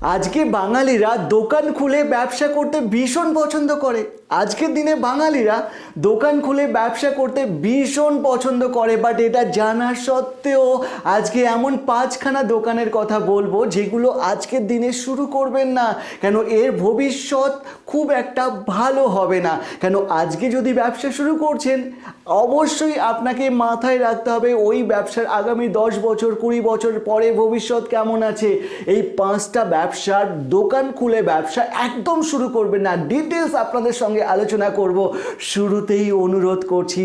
আজকে বাঙালিরা দোকান খুলে ব্যবসা করতে ভীষণ পছন্দ করে। আজকের দিনে বাঙালিরা দোকান খুলে ব্যবসা করতে ভীষণ পছন্দ করে বাট এটা জানা সত্ত্বেও আজকে এমন পাঁচখানা দোকানের কথা বলব যেগুলো আজকের দিনে শুরু করবেন না, কেন এর ভবিষ্যৎ খুব একটা ভালো হবে না। কেন আজকে যদি ব্যবসা শুরু করছেন, অবশ্যই আপনাকে মাথায় রাখতে হবে ওই ব্যবসার আগামী দশ বছর, কুড়ি বছর পরে ভবিষ্যৎ কেমন আছে। এই পাঁচটা ব্যবসার দোকান খুলে ব্যবসা একদম শুরু করবেন না। ডিটেলস আপনাদের সঙ্গে আলোচনা করব। শুরুতেই অনুরোধ করছি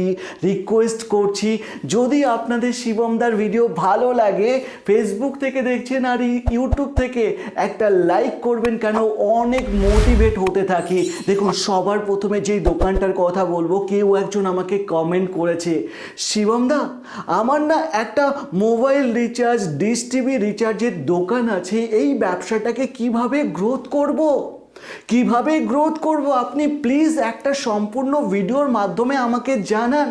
রিকোয়েস্ট করছি, যদি আপনাদের শিবমদার ভিডিও ভালো লাগে ফেসবুক থেকে দেখছেন আর ইউটিউব থেকে একটা লাইক করবেন কেন? অনেক মোটিভেট হতে থাকি। দেখুন, সবার প্রথমে যেই দোকানটার কথা বলব, কেউ একজন আমাকে কমেন্ট করেছে, শিবমদা, আমার না একটা মোবাইল রিচার্জ ডিশ টিভি রিচার্জের দোকান আছে, এই ব্যবসাটাকে কীভাবে গ্রোথ করব। কীভাবে গ্রোথ করব? আপনি প্লিজ একটা সম্পূর্ণ ভিডিওর মাধ্যমে আমাকে জানান।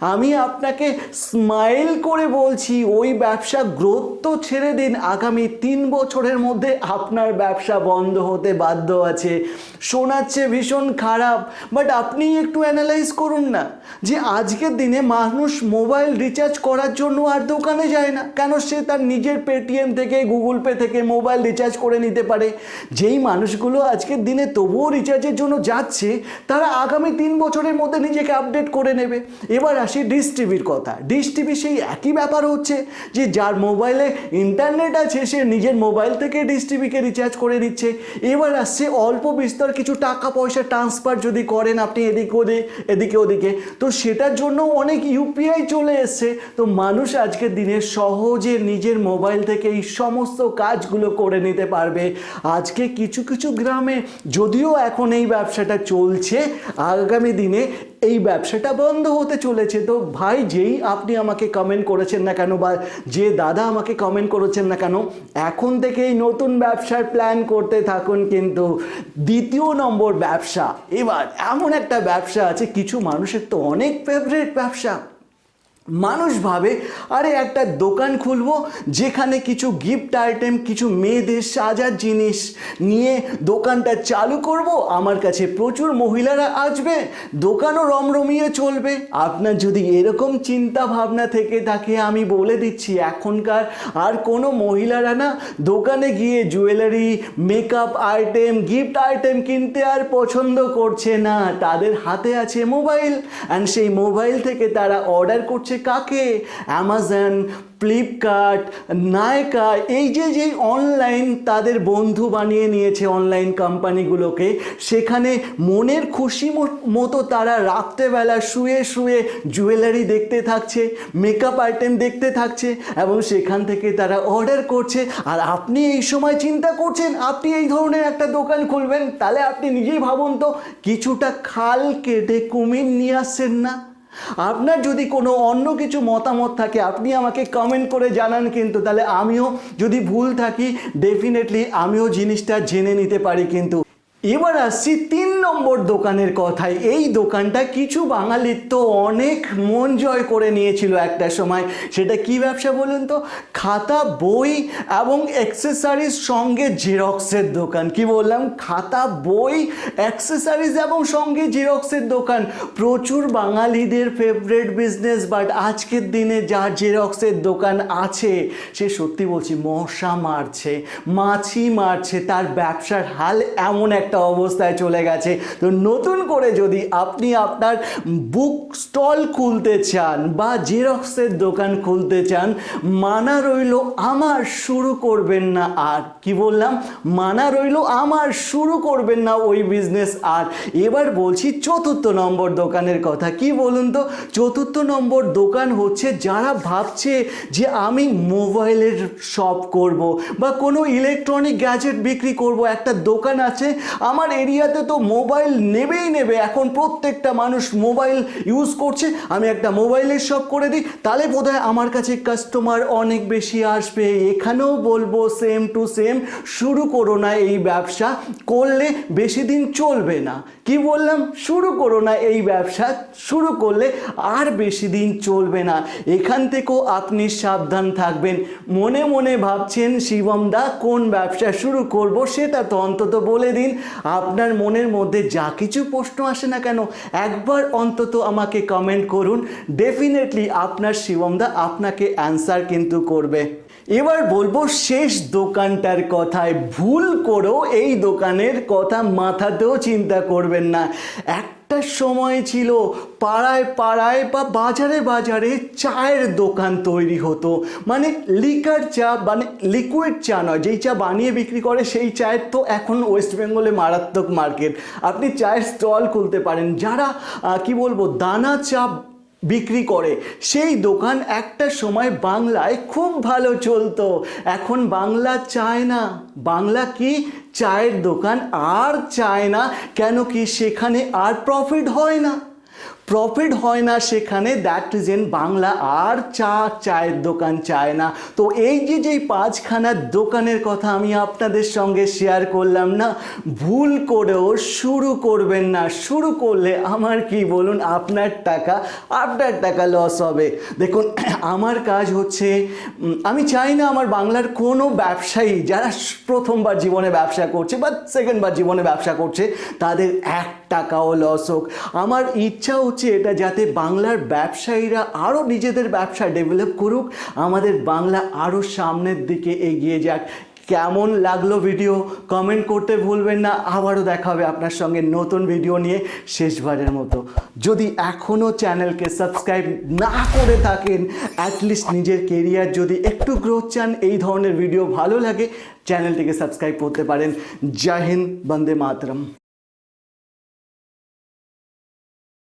আমি আপনাকে স্মাইল করে বলছি, ওই ব্যবসা গ্রোথ তো ছেড়ে দিন। আগামী তিন বছরের মধ্যে আপনার ব্যবসা বন্ধ হতে বাধ্য আছে। শোনাচ্ছে ভীষণ খারাপ বাট আপনি একটু অ্যানালাইজ করুন না যে আজকের দিনে মানুষ মোবাইল রিচার্জ করার জন্য আর দোকানে যায় না। কেন সে তার নিজের পেটিএম থেকে গুগল পে থেকে মোবাইল রিচার্জ করে নিতে পারে? যেই মানুষগুলো আজকের দিনে তবুও রিচার্জের জন্য যাচ্ছে, তারা আগামী তিন বছরের মধ্যে নিজেকে আপডেট করে নেবে। এবার আসি ডিশ টিভির কথা। ডিশ টিভি সেই একই ব্যাপার হচ্ছে যে যার মোবাইলে ইন্টারনেট আছে, সে নিজের মোবাইল থেকে ডিশ টিভিকে রিচার্জ করে নিচ্ছে। এবার আসছে অল্প বিস্তর কিছু টাকা পয়সা ট্রান্সফার যদি করেন আপনি এদিক ওদিক এদিকে ওদিকে, তো সেটার জন্য অনেক ইউপিআই চলে এসছে। তো মানুষ আজকের দিনে সহজে নিজের মোবাইল থেকে এই সমস্ত কাজগুলো করে নিতে পারবে। আজকে কিছু কিছু গ্রামে যদিও এখন এই ব্যবসাটা চলছে, আগামী দিনে এই ব্যবসাটা বন্ধ হতে চলেছে। তো ভাই, যেই আপনি আমাকে কমেন্ট করেছেন না কেন বা যে দাদা আমাকে কমেন্ট করেছেন না কেন, এখন থেকেই নতুন ব্যবসার প্ল্যান করতে থাকুন কিন্তু দ্বিতীয় নম্বর ব্যবসা। এবার এমন একটা ব্যবসা আছে, কিছু মানুষের তো অনেক ফেভারিট ব্যবসা। মানুষ ভাবে, আরে, একটা দোকান খুলবো যেখানে কিছু গিফট আইটেম কিছু মেয়েদের সাজার জিনিস নিয়ে দোকানটা চালু করব। আমার কাছে প্রচুর মহিলারা আসবে, দোকানও রমরমিয়ে চলবে। আপনার যদি এরকম চিন্তা ভাবনা থেকে থাকে, আমি বলে দিচ্ছি, এখনকার আর কোনো মহিলারা না দোকানে গিয়ে jewellery makeup item gift item কিনতে আর পছন্দ করছে না। তাদের হাতে আছে মোবাইল অ্যান্ড সেই মোবাইল থেকে তারা অর্ডার করছে কাকে? অ্যামাজন ফ্লিপকার্ট নায়কা এই যে যে অনলাইন তাদের বন্ধু বানিয়ে নিয়েছে অনলাইন কোম্পানিগুলোকে সেখানে মনের খুশি মতো তারা রাত্রেবেলা শুয়ে শুয়ে জুয়েলারি দেখতে থাকছে মেকআপ আইটেম দেখতে থাকছে এবং সেখান থেকে তারা অর্ডার করছে। আর আপনি এই সময় চিন্তা করছেন, আপনি এই ধরনের একটা দোকান খুলবেন, তাহলে আপনি নিজেই ভাবুন তো, কিছুটা খাল কেটে কুমির নিয়ে আসছেন না? আপনার যদি কোনো অন্য কিছু মতামত থাকে, আপনি আমাকে কমেন্ট করে জানান কিন্তু, তাহলে আমিও যদি ভুল থাকি ডেফিনেটলি আমিও জিনিসটা জেনে নিতে পারি কিন্তু। এবার আসছি তিন নম্বর দোকানের কথায়। এই দোকানটা কিছু বাঙালির তো অনেক মন জয় করে নিয়েছিল একটা সময়। সেটা কি ব্যবসা বলুন তো? খাতা, বই এবং অ্যাক্সেসরিজ সঙ্গে জেরক্সের দোকান। কি বললাম? খাতা, বই অ্যাক্সেসরিজ এবং সঙ্গে জেরক্সের দোকান। প্রচুর বাঙালিদের ফেভারেট বিজনেস বাট আজকের দিনে যার জেরক্সের দোকান আছে, সে সত্যি বলছি মশা মারছে, মাছি মারছে। তার ব্যবসার হাল এমন একটা অবস্থায় চলে গেছে। তো নতুন করে যদি আপনি আপনার বুক স্টল খুলতে চান বা জেরক্সের দোকান খুলতে চান, মানা রইল আমার শুরু করবেন না আর। কি বললাম? মানা রইল আমার শুরু করবেন না ওই বিজনেস আর। এবার বলছি চতুর্থ নম্বর দোকানের কথা। কি বলুন তো? চতুর্থ নম্বর দোকান হচ্ছে যারা ভাবছে যে আমি মোবাইলের শপ করব বা কোনো ইলেকট্রনিক গ্যাজেট বিক্রি করব। একটা দোকান আছে আমার এরিয়াতে তো মোবাইল নেবেই নেবে। এখন প্রত্যেকটা মানুষ মোবাইল ইউজ করছে। আমি একটা মোবাইলের শপ করে দিই। তাহলে বোধহয় আমার কাছে কাস্টমার অনেক বেশি আসবে। এখানেও বলব সেম টু সেম শুরু করো না এই ব্যবসা। করলে বেশি দিন চলবে না। কি বললাম? শুরু করো না এই ব্যবসা। শুরু করলে আর বেশি দিন চলবে না। এখান থেকেও আপনি সাবধান থাকবেন। মনে মনে ভাবছেন, শিবম দা, কোন ব্যবসা শুরু করব সেটা তো অন্তত বলে দিন। আপনার মনের মধ্যে যা কিছু প্রশ্ন আসে না কেন, একবার অন্তত আমাকে কমেন্ট করুন। ডেফিনেটলি আপনার শিবমদা আপনাকে অ্যান্সার কিন্তু করবে। এবার বলব শেষ দোকানটার কথায় ভুল করেও এই দোকানের কথা মাথাতেও চিন্তা করবেন না। একটা সময় ছিল, পাড়ায় পাড়ায় বা বাজারে বাজারে চায়ের দোকান তৈরি হতো। মানে লিকার চা মানে লিকুইড চা নয়, যেই চা বানিয়ে বিক্রি করে সেই চায়ের তো এখন ওয়েস্ট বেঙ্গলে মারাত্মক মার্কেট আপনি চায়ের স্টল খুলতে পারেন, যারা কি বলব, দানা চা বিক্রি করে। সেই দোকান একটা সময় বাংলায় খুব ভালো চলতো। এখন বাংলা চায় না। বাংলা কি? চায়ের দোকান আর চায় না, কেন কি সেখানে আর প্রফিট হয় না? প্রফিট হয় না সেখানে দ্যাট রিজেন বাংলা, আর চা চায়ের দোকান চায় না। তো এই যে যেই পাঁচখানা দোকানের কথা আমি আপনাদের সঙ্গে শেয়ার করলাম না, ভুল করেও শুরু করবেন না। শুরু করলে আমার কি বলুন, আপনার টাকা আপনার টাকা লস হবে। দেখুন, আমার কাজ হচ্ছে আমি চাই না আমার বাংলার কোনো ব্যবসায়ী, যারা প্রথমবার জীবনে ব্যবসা করছে বা সেকেন্ডবার জীবনে ব্যবসা করছে, তাদের এক টাকাও লস হোক। আমার ইচ্ছা হচ্ছে এটা যাতে বাংলার ব্যবসায়ীরা আরও নিজেদের ব্যবসা ডেভেলপ করুক, আমাদের বাংলা আরও সামনের দিকে এগিয়ে যাক। কেমন লাগল ভিডিও কমেন্ট করতে ভুলবেন না। আবারও দেখা হবে আপনার সঙ্গে নতুন ভিডিও নিয়ে শেষবারের মতো। যদি এখনও চ্যানেলকে সাবস্ক্রাইব না করে থাকেন অ্যাটলিস্ট নিজের কেরিয়ার যদি একটু গ্রোথ চান, এই ধরনের ভিডিও ভালো লাগে চ্যানেলটিকে সাবস্ক্রাইব করতে পারেন। জয় হিন্দ, বন্দে মাতরম।